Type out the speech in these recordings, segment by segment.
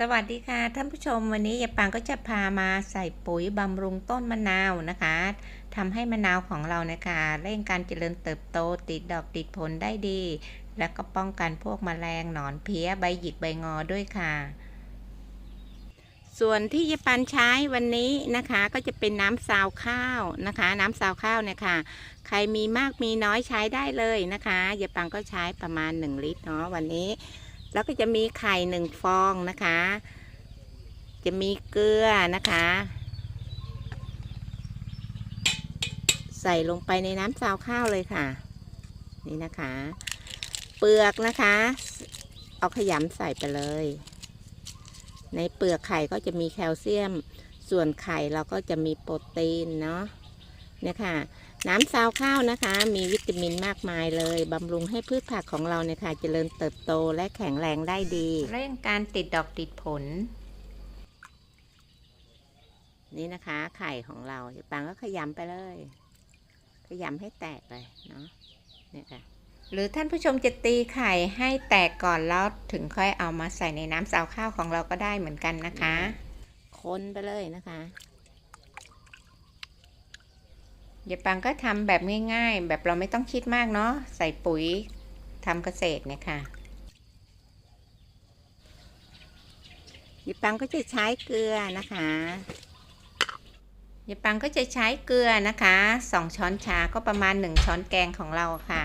สวัสดีค่ะท่านผู้ชมวันนี้ยายปางก็จะพามาใส่ปุ๋ยบำรุงต้นมะนาวนะคะทำให้มะนาวของเรานะคะเร่งการเจริญเติบโตติดดอกติดผลได้ดี แล้วก็ป้องกันพวกแมลงหนอนเพี้ยใบหยิกใบงอด้วยค่ะ ส่วนที่ยายปานใช้วันนี้นะคะก็จะเป็นน้ำซาวข้าวนะคะ น้ำซาวข้าวเนี่ยค่ะ ใครมีมากมีน้อยใช้ได้เลยนะคะยายปางก็ใช้ประมาณ 1 ลิตรเนาะวันนี้ แล้วก็จะมีไข่หนึ่งฟองนะคะ จะมีเกลือนะคะ ใส่ลงไปในน้ำซาวข้าวเลยค่ะ นี่นะคะ เปลือกนะคะ เอาขยำใส่ไปเลย ในเปลือกไข่ก็จะมีแคลเซียม ส่วนไข่เราก็จะมีโปรตีนเนาะเนี่ยค่ะ น้ำซาวข้าวนะคะ มีวิตามินมากมายเลยบำรุงให้พืชผักของเราเนี่ยค่ะเจริญเติบโตและแข็งแรงได้ดี เร่งการติดดอกติดผล นี่นะคะ ไข่ของเราเดี๋ยวปังก็ขยำไปเลย ขยำให้แตกเลยเนาะเนี่ยค่ะหรือท่านผู้ชมจะตีไข่ให้แตกก่อนแล้วถึงค่อยเอามาใส่ในน้ำซาวข้าวของเราก็ได้เหมือนกันนะคะ คนไปเลยนะคะ เดี๋ยปังก็ทำแบบง่าย ๆ แบบเราไม่ต้องคิดมากเนาะใส่ปุ๋ยทำเกษตรเนี่ยค่ะเดี๋ยปังก็จะใช้เกลือนะคะเดี๋ยปังก็จะใช้เกลือนะคะสองช้อนชาก็ประมาณหนึ่งช้อนแกงของเราค่ะ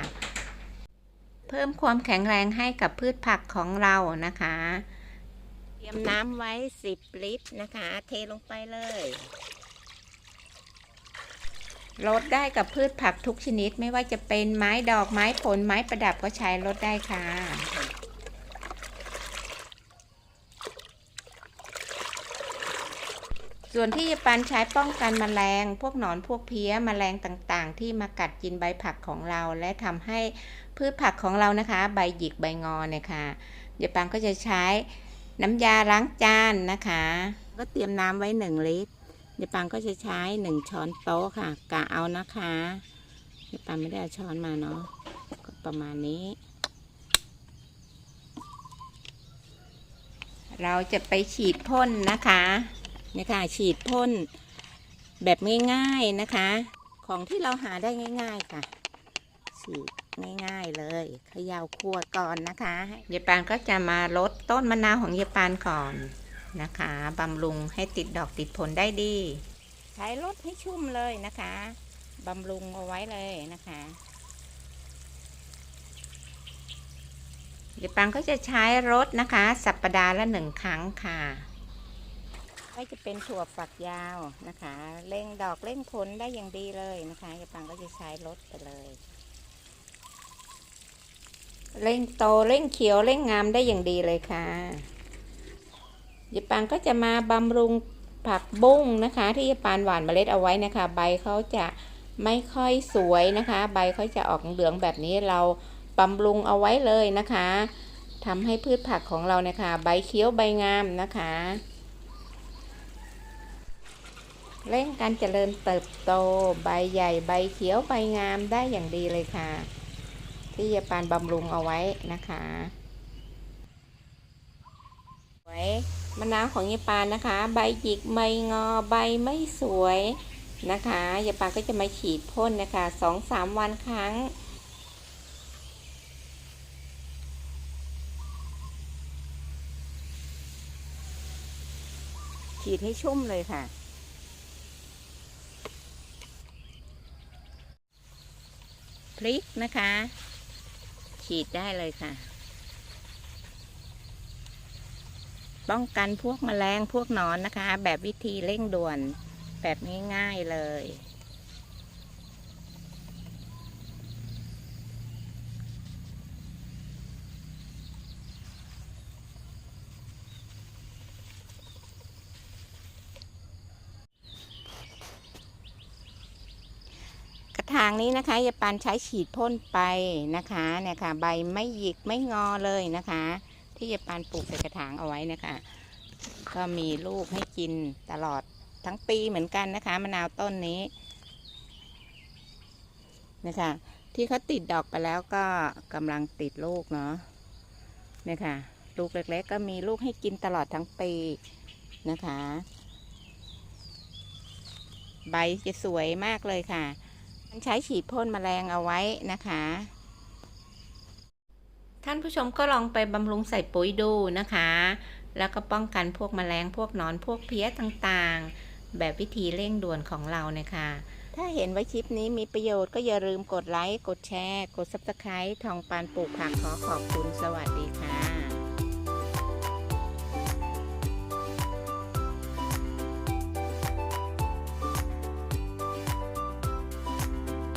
เพิ่มความแข็งแรงให้กับพืชผักของเรานะคะ เตรียมน้ำไว้ 10 ลิตรนะคะ เทลงไปเลย ลดได้กับพืชผักทุกชนิดไม่ว่าจะเป็นไม้ดอกไม้ผลไม้ประดับก็ใช้ลดได้ค่ะ ส่วนที่ยาปันใช้ป้องกันแมลง พวกหนอนพวกเพี้ยแมลงต่างๆ ที่มากัดกินใบผักของเรา และทำให้พืชผักของเรานะคะ ใบหยิกใบงอเนี่ยค่ะยาปังก็จะใช้น้ำยาล้างจานนะคะ ก็เตรียมน้ำไว้หนึ่งลิตร ยาปังก็จะใช้หนึ่งช้อนโต๊ะค่ะ กะเอานะคะยาปังไม่ได้เอาช้อนมาเนาะก็ประมาณนี้ เราจะไปฉีดพ่นนะคะนี่ค่ะฉีดพ่นแบบง่ายๆนะคะ ของที่เราหาได้ง่าย ๆค่ะ ฉีดง่ายๆเลยเขย่าขวดก่อนนะคะเยปานก็จะมาลดต้นมะนาวของเยปานก่อน นะคะบำรุงให้ติดดอกติดผลได้ดี ใช้รดให้ชุ่มเลยนะคะบำรุงเอาไว้เลยนะคะเยปานก็จะใช้รถนะคะ สัปปดาห์ละหนึ่งครั้งค่ะก็จะเป็นถั่วฝักยาวนะคะเร่งดอกเร่งผลได้อย่างดีเลยนะคะเยปานก็จะใช้รถไปเลยเร่งโตเร่งเขียวเร่งงามได้อย่างดีเลยค่ะ ยายปานก็จะมาบำรุงผักบุ้งนะคะ ที่ยายปานหว่านเมล็ดเอาไว้นะคะ ใบเขาจะไม่ค่อยสวยนะคะ ใบเขาจะออกเหลืองแบบนี้เราบำรุงเอาไว้เลยนะคะทำให้พืชผักของเรานะคะ ใบเขียวใบงามนะคะเร่งการเจริญเติบโตใบใหญ่ใบเขียวใบงามได้อย่างดีเลยค่ะ ที่ยาปานบำรุงเอาไว้นะคะสวย มะนาวของยาปานนะคะ ใบหยิกใบงอใบไม่สวยนะคะยาปานก็จะมาฉีดพ่นนะคะสองสามวันครั้งฉีดให้ชุ่มเลยค่ะ พริกนะคะ ฉีดได้เลยค่ะ ป้องกันพวกแมลงพวกหนอนนะคะ แบบวิธีเร่งด่วนแบบง่ายๆเลย กระถางนี้นะคะยาปานใช้ฉีดพ่นไปนะคะเนี่ยค่ะ ใบไม่หยิกไม่งอเลยนะคะ ที่ยายปานปลูกใส่กระถางเอาไว้นะคะ ก็มีลูกให้กินตลอดทั้งปีเหมือนกันนะคะมะนาวต้นนี้นะคะ ที่เขาติดดอกไปแล้วก็กำลังติดลูกเนาะนี่ยค่ะลูกเล็กๆก็มีลูกให้กินตลอดทั้งปีนะคะ ใบจะสวยมากเลยค่ะ มันใช้ฉีดพ่นแมลงเอาไว้นะคะ ท่านผู้ชมก็ลองไปบำรุงใส่ปุ๋ยดูนะคะ แล้วก็ป้องกันพวกแมลงพวกนอนพวกเพี้ยต่างๆ แบบวิธีเร่งด่วนของเรานะคะ ถ้าเห็นว่าคลิปนี้มีประโยชน์ก็อย่าลืมกดไลค์ กดแชร์ กด subscribe ทองปานปลูกผักขอขอบคุณสวัสดี